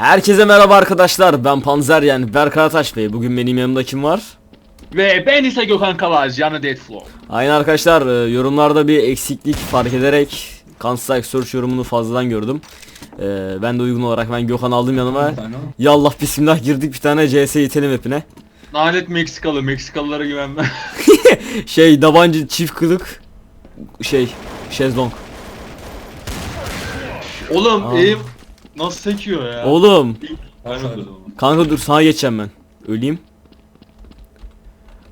Herkese merhaba arkadaşlar. Ben Panzer yani Berk Arataş Bey. Bugün benim yanımda kim var? Ve ben ise Gökhan Kavaz, yanı Deadflow. Aynen arkadaşlar e, yorumlarda bir eksiklik fark ederek Counter Search yorumunu fazladan gördüm. E, ben de uygun olarak ben Gökhan aldım yanıma. Yallah bismillah girdik bir tane CS itelim hepine. Lanet Meksikalı, Meksikalılara güvenmem. Şey dabancı çift kılık şey şezlong. Oğlum Aa. eğim nasıl sekiyor ya? Oğlum Aynen öyle. kanka dur sana geçeceğim ben. Öleyim.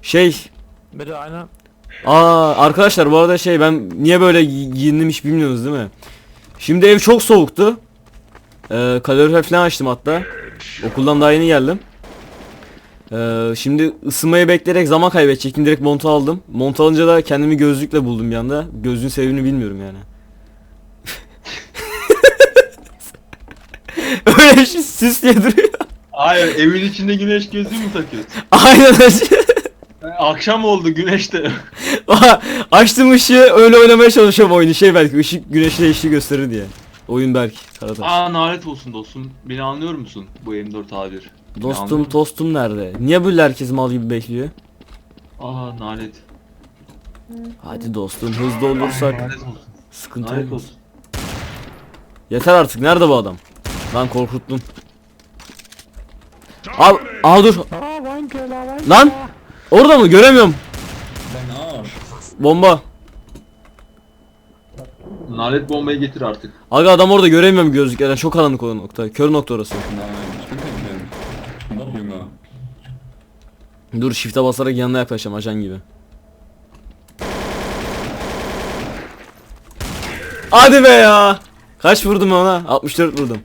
Şey Bitte einer. Aa arkadaşlar bu arada şey ben niye böyle gi- giyindim hiç bilmiyorsunuz değil mi? Şimdi ev çok soğuktu. Ee, kalorifer falan açtım hatta. Okuldan daha yeni geldim. Ee, şimdi ısınmayı bekleyerek zaman kaybedecektim. Direkt montu aldım. Mont alınca da kendimi gözlükle buldum bir anda. Gözlüğün sebebini bilmiyorum yani. Öyle şey süs diye duruyor. Hayır evin içinde güneş gözlüğü mü takıyorsun? Aynen öyle. Akşam oldu güneşte. Açtım ışığı öyle oynamaya çalışıyorum oyunu şey belki ışık güneşle eşliği gösterir diye. Oyun belki. Karataş. Aa nalet olsun dostum. Beni anlıyor musun bu M4 A1? Dostum tostum nerede? Niye böyle herkes mal gibi bekliyor? Aa nalet. Hadi dostum hızlı olursak Nalet olsun. sıkıntı Nalet olmaz. olsun. Yeter artık nerede bu adam? Lan korkuttun. Al, al dur. Lan! Orada mı? Göremiyorum. Bomba. Nalet bombayı getir artık. Aga adam orada göremiyorum gözlüklerden. Çok karanlık o nokta. Kör nokta orası. Dur shift'e basarak yanına yaklaşacağım ajan gibi. Hadi be ya. Kaç vurdum ona? 64 vurdum.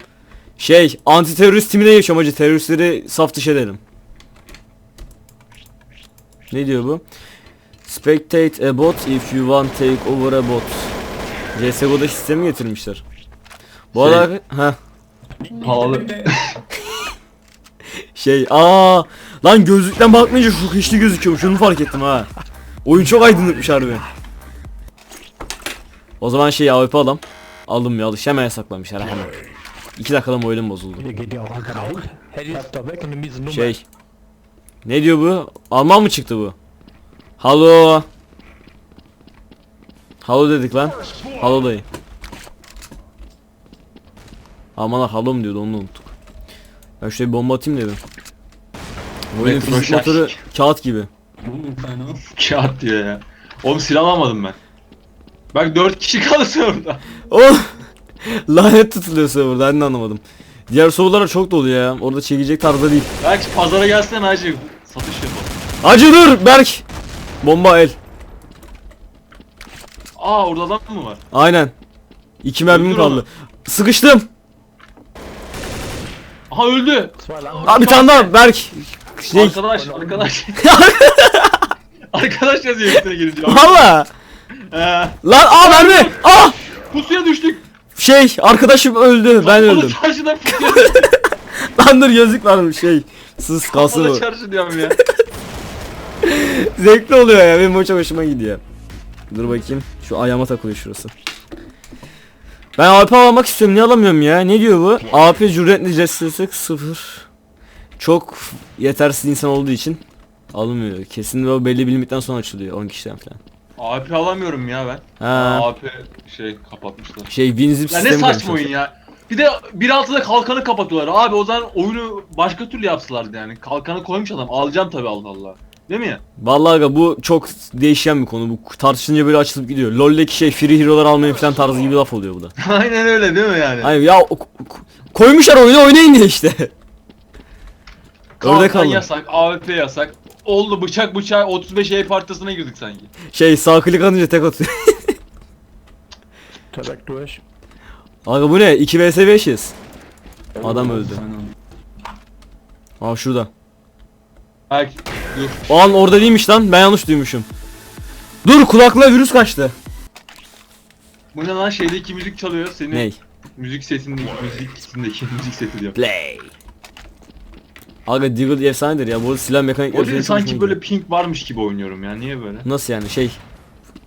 Şey, anti terörist timine geçiyorum hacı. Teröristleri saf dışı edelim. Ne diyor bu? Spectate a bot if you want take over a bot. CSGO'da sistemi getirmişler. Bu Şey- arada ha Pahalı. şey aa lan gözlükten bakmayınca çok hiçli gözüküyormuş. Şunu fark ettim ha. Oyun çok aydınlıkmış harbi. O zaman şey AWP alam. Aldım ya alış hemen yasaklamışlar hemen. 2 dakikada oyunum bozuldu. Şey. Ne diyor bu? Alman mı çıktı bu? Halo. Halo dedik lan. Halo dayı. Almanlar halo mu diyordu onu unuttuk. Ben şuraya bir bomba atayım dedim. Bu oyunun fizik motoru kağıt gibi. Kağıt diyor ya. Oğlum silah almadım ben. Bak 4 kişi kaldı orada. Oh! Lanet tutuluyor serverda ben de anlamadım. Diğer sorulara çok dolu ya. Orada çekecek tarzda değil. Belki pazara gelsene hacı. Satış yapalım. Acı dur Berk! Bomba el. Aa orada adam mı var? Aynen. İki mermim Öldür kaldı. onu. Sıkıştım. Aha öldü. Aa bir tane daha Berk. Şey. Arkadaş, arkadaş. arkadaş yazıyor üstüne gelince. Valla. Ee, Lan aa mermi. Aa! pusuya düştük. Şey arkadaşım öldü. Ben öldüm. Pusuya düştük. Lan dur yazık var şey. Sus kalsın o. çarşı diyorum ya. Zevkli oluyor ya. Benim o çok hoşuma gidiyor. Dur bakayım. Şu ayağıma takılıyor şurası. Ben AP almak istiyorum. Niye alamıyorum ya? Ne diyor bu? AP cüretli cesareti sıfır. Çok yetersiz insan olduğu için alınmıyor. Kesin o belli bir limitten sonra açılıyor 10 kişiden falan. AP alamıyorum ya ben. Ha. AP şey kapatmışlar. Şey WinZip Ya ne sistemi saçma koymuşlar. oyun ya. Bir de 1.6'da kalkanı kapatıyorlar. Abi o zaman oyunu başka türlü yapsalardı yani. Kalkanı koymuş adam. Alacağım tabii Allah Allah. Değil mi? Vallahi aga bu çok değişen bir konu. Bu tartışınca böyle açılıp gidiyor. LoL'deki şey free hero'lar almayın falan tarzı gibi laf oluyor bu da. Aynen öyle değil mi yani? Hayır ya o- ko- koymuşlar oyunu oynayın diye işte. Örnek Kalkan alın. yasak, AWP yasak. Oldu bıçak bıçağı 35 E partisine girdik sanki. Şey sağ klik atınca tek atıyor. Weg durch. Aga bu ne? 2 vs 5'iz. Adam öldü. Aa şurada. Belki dur. O an orada değilmiş lan. Ben yanlış duymuşum. Dur kulaklığa virüs kaçtı. Bu ne lan şeydeki müzik çalıyor senin Ney? müzik setindeki müzik setindeki müzik seti diyor. Play. Aga Deagle efsanedir ya. Bu arada silah mekanikleri O değil sanki böyle pink varmış gibi oynuyorum ya niye böyle? Nasıl yani şey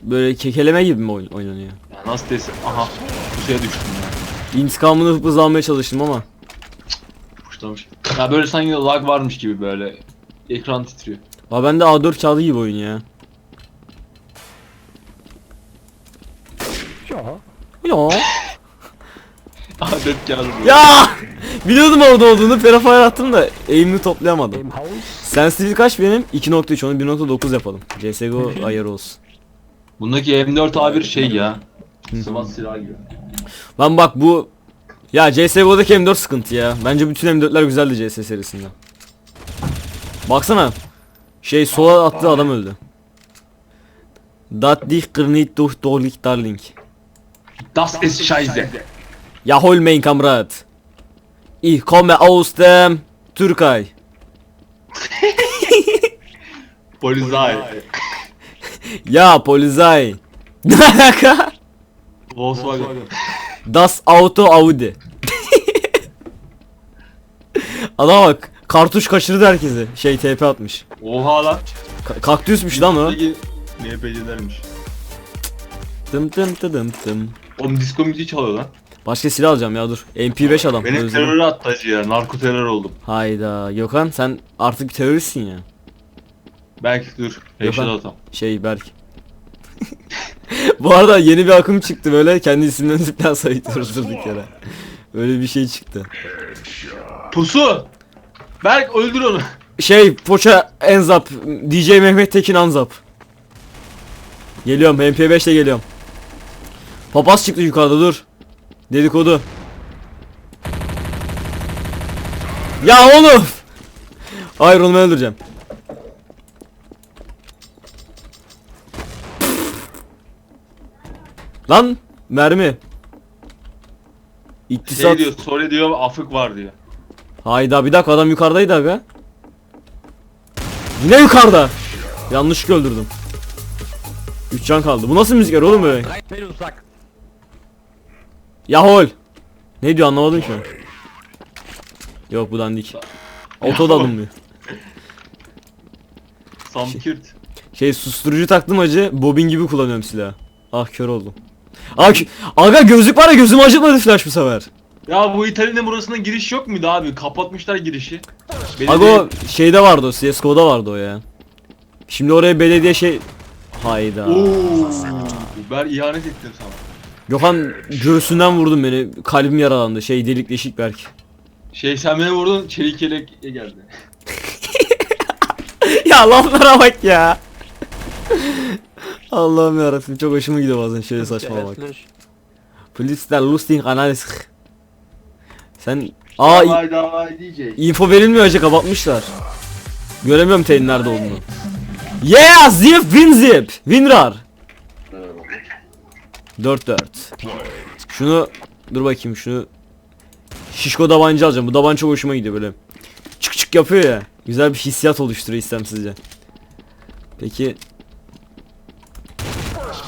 böyle kekeleme gibi mi oyn- oynanıyor? Ya nasıl desem aha pusuya düştüm ya. İntikamını hızlı almaya çalıştım ama puşlamış. Ya böyle sanki lag varmış gibi böyle. Ekran titriyor. Aa bende A4 kağıdı gibi oyun ya. Ja. Ya. Adet geldi. Ya! Biliyordum orada olduğunu. Prefire attım da aim'ini toplayamadım. Sensitivity kaç benim? 2.3 onu 1.9 yapalım. CSGO ayarı olsun. Bundaki M4 A1 şey ya. SWAT silahı gibi. Lan bak bu ya CSGO'daki M4 sıkıntı ya. Bence bütün M4'ler güzeldi CS serisinde. Baksana. Şey sola attığı adam öldü. Dat dich granit durch dolik darling. Das ist scheiße. Ja hol mein Kamerad. Ich komme aus dem Türkei. Polizei. Ya Polizei. Ne alaka? Volkswagen. Das Auto Audi. Adama bak. Kartuş kaçırdı herkesi. Şey TP atmış. Oha lan. Ka- kaktüsmüş lan o. NPC'lermiş. Dım dı dım dım. Oğlum disco müziği çalıyor lan. Başka silah alacağım ya dur. MP5 adam. Beni teröre attı hacı ya. Narko terör oldum. Hayda. Gökhan sen artık bir teröristsin ya. Belki dur. Headshot atam. Şey Berk. Bu arada yeni bir akım çıktı böyle kendi isimlerini falan sayıyoruz durduk yere. Öyle bir şey çıktı. Pusu! Berk öldür onu. Şey Poça Enzap DJ Mehmet Tekin Anzap. Geliyorum MP5 ile geliyorum. Papaz çıktı yukarıda dur. Dedikodu. Ya oğlum. Hayır onu ben öldüreceğim. Lan mermi. İktisat. Şey diyor, sorry diyor, afık var diyor. Hayda bir dakika adam yukarıdaydı aga. Yine yukarıda. Yanlış öldürdüm. 3 can kaldı. Bu nasıl müzikler oğlum böyle? Du Sack. Yahol. Ne diyor anlamadım ki. Yok bu dandik. Oto da alınmıyor. Samkirt. Şey susturucu taktım acı. Bobin gibi kullanıyorum silahı. Ah kör oldum. Ah, aga gözlük var ya gözümü acıtmadı flash bu sefer. Ya bu İtalya'nın burasından giriş yok muydu abi? Kapatmışlar girişi. Aga Belediye- şeyde vardı o CSGO'da vardı o ya. Şimdi oraya belediye şey... Hayda. Oo. Ben ihanet ettim sana. Gökhan göğsünden vurdun beni. Kalbim yaralandı. Şey delik deşik belki. Şey sen beni vurdun, çelik yelek geldi. ya laflara bak ya. Allah'ım yarabbim çok hoşuma gidiyor bazen şöyle saçmalamak. Hässlich. Please der lustig analysis. Sen aa Davay davay info verilmiyor acı kapatmışlar. Göremiyorum teyin nerede olduğunu. Yeah zip win zip winrar. 4-4. Şunu dur bakayım şunu Şişko tabanca alacağım. Bu tabanca çok hoşuma gidiyor böyle. Çık çık yapıyor ya. Güzel bir hissiyat oluşturuyor istemsizce. Peki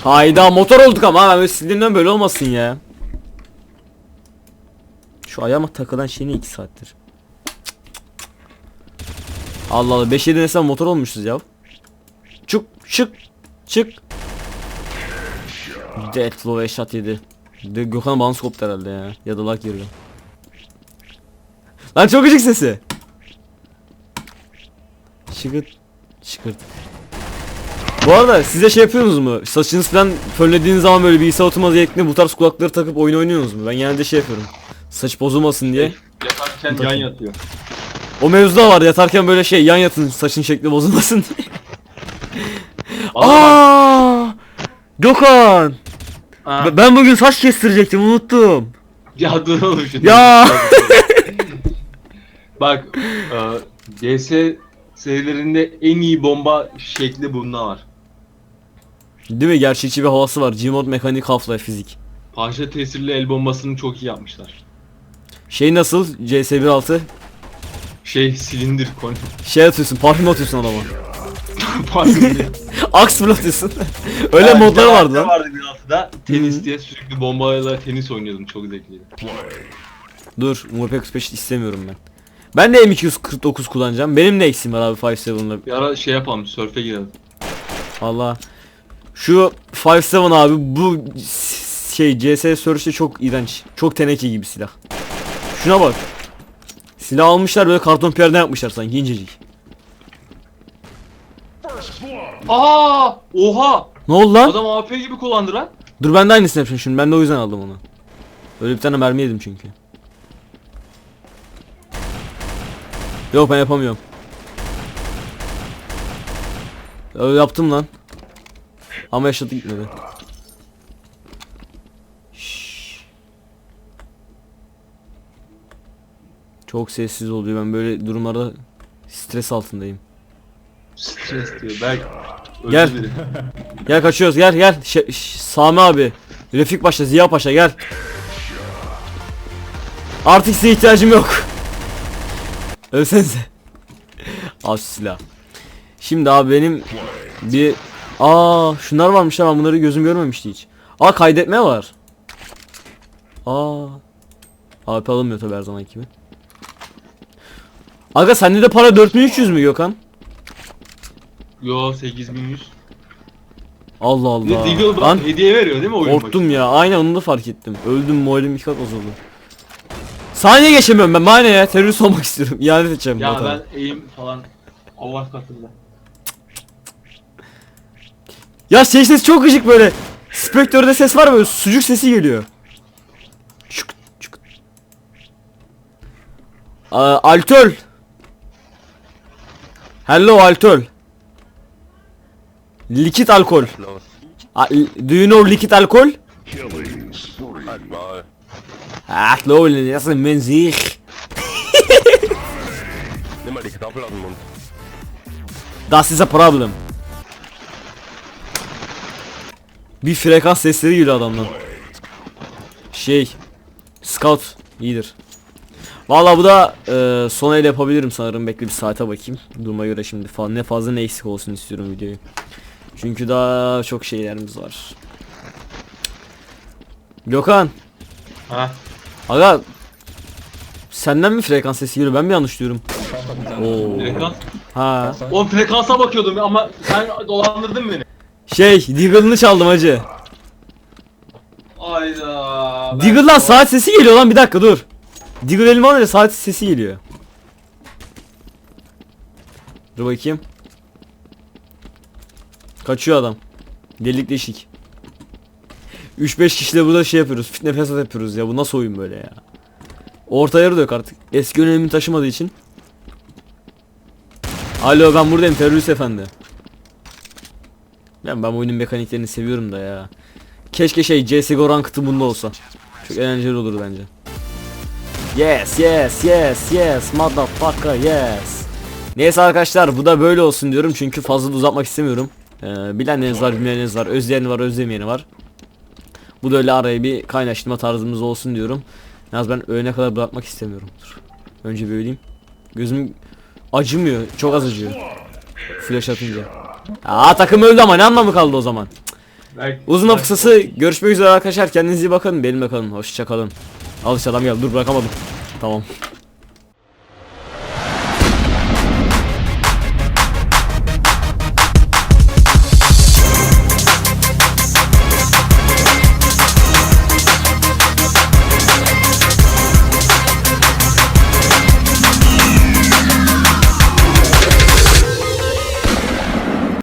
Hayda motor olduk ama ben böyle sinirden böyle olmasın ya. Şu ayağıma takılan şey ne 2 saattir. Allah Allah 5 7 nesem motor olmuşuz ya. Çık çık çık. Deathflow eşat yedi. De Gökhan bounce koptu herhalde ya. Ya da lag giriyor. Lan çok gıcık sesi. Şıkırt. Şıkırt. Bu arada size şey yapıyorsunuz mu? Saçınız falan fönlediğiniz zaman böyle bilgisayar oturma zevkine bu tarz kulakları takıp oyun oynuyorsunuz mu? Ben genelde şey yapıyorum. Saç bozulmasın diye. Yatarken yan yatıyor. O mevzuda var yatarken böyle şey yan yatın saçın şekli bozulmasın diye. Aa! Gökhan! Ha. Ben bugün saç kestirecektim unuttum. Ya dur oğlum şimdi. Ya! Bak, e, CS serilerinde en iyi bomba şekli bunda var. Değil mi? Gerçekçi bir havası var. Gmod mekanik Half-Life fizik. Parça tesirli el bombasını çok iyi yapmışlar. Şey nasıl? CS 1.6 Şey silindir konu. şey atıyorsun, parfüm atıyorsun adama. Pardon. Aks fırlatıyorsun. Öyle Yani modları bir vardı de lan. vardı bir altıda. Tenis Hı. diye sürekli bombalarla tenis oynuyordum çok zevkliydi. Dur, MP45 istemiyorum ben. Ben de M249 kullanacağım. Benim de eksiğim var abi 5.7'la. Bir ara şey yapalım, sörfe girelim. Allah. Şu 5.7 abi bu s- şey CS Search'te çok iğrenç. Çok teneke gibi silah. Şuna bak. Silah almışlar böyle karton piyerden yapmışlar sanki incecik. Aa! Oha! Ne oldu lan? Adam AP gibi kullandı lan. Dur ben de aynısını yapacağım şimdi. Ben de o yüzden aldım onu. Öyle bir tane mermi yedim çünkü. Yok ben yapamıyorum. Öyle yaptım lan. Ama yaşadı gitmedi. Şşş. Çok sessiz oluyor. Ben böyle durumlarda stres altındayım. Stres diyor. Belki. Gel. Gel kaçıyoruz gel gel. Ş- Ş- Sami abi. Refik Paşa, Ziya Paşa gel. Artık size ihtiyacım yok. Ölsenize. Al şu silah. Şimdi abi benim bir... Aa şunlar varmış ben bunları gözüm görmemişti hiç. Aa kaydetme var. Aa. AP alınmıyor tabi her zaman gibi. Aga sende de para 4300 mü Gökhan? Yo 8100. Allah Allah. Deagle bak Lan hediye veriyor değil mi oyun başı? Korktum ya. Aynen onu da fark ettim. Öldüm moralim iki kat bozuldu. Saniye geçemiyorum ben. Bana ne ya? Terörist olmak istiyorum. İhanet edeceğim. Ya vatana. ben eğim falan Allah katında. Ya şey ses çok gıcık böyle. Spektörde ses var böyle sucuk sesi geliyor. Çık çık. Aa, Altöl. Hello Altöl. Likit alkol. Ah, Do you know likit alkol? Ach, lol, das ist ein sich. Nimm mal die Knappel aus Mund. Das is a problem. Bir frekans sesleri geliyor adamdan. Şey, Scout iyidir. Valla bu da e, son el yapabilirim sanırım. Bekle bir saate bakayım. Duruma göre şimdi falan ne fazla ne eksik olsun istiyorum videoyu. Çünkü daha çok şeylerimiz var. Gökhan, Ha. aga senden mi frekans sesi geliyor? Ben mi yanlış diyorum? Oo. Frekans. Ha. Oğlum frekansa bakıyordum ama sen dolandırdın beni. Şey, Deagle'ını çaldım hacı. Ayda. Deagle'dan saat sesi geliyor lan bir dakika dur. Deagle elime alınca saat sesi geliyor. Dur bakayım. Kaçıyor adam. Delik deşik. 3-5 kişiyle burada şey yapıyoruz. Fitne fesat yapıyoruz ya. Bu nasıl oyun böyle ya? Orta yarı da artık. Eski önemini taşımadığı için. Alo ben buradayım terörist efendi. Ben, ben bu oyunun mekaniklerini seviyorum da ya. Keşke şey CSGO rankıtı bunda olsa. Çok eğlenceli olur bence. Yes yes yes yes motherfucker yes. Neyse arkadaşlar bu da böyle olsun diyorum çünkü fazla uzatmak istemiyorum. Ee, bilenleriniz var bilmeyeniniz var özleyen var özlemeyeni var. Bu da öyle araya bir kaynaştırma tarzımız olsun diyorum. Yalnız ben öğüne kadar bırakmak istemiyorum. Dur. Önce bir öleyim. Gözüm acımıyor. Çok az acıyor. Flash atınca. Aa takım öldü ama ne anlamı kaldı o zaman? Uzun kısası görüşmek üzere arkadaşlar kendinize iyi bakın benimle kalın hoşça kalın Al işte adam geldi dur bırakamadım Tamam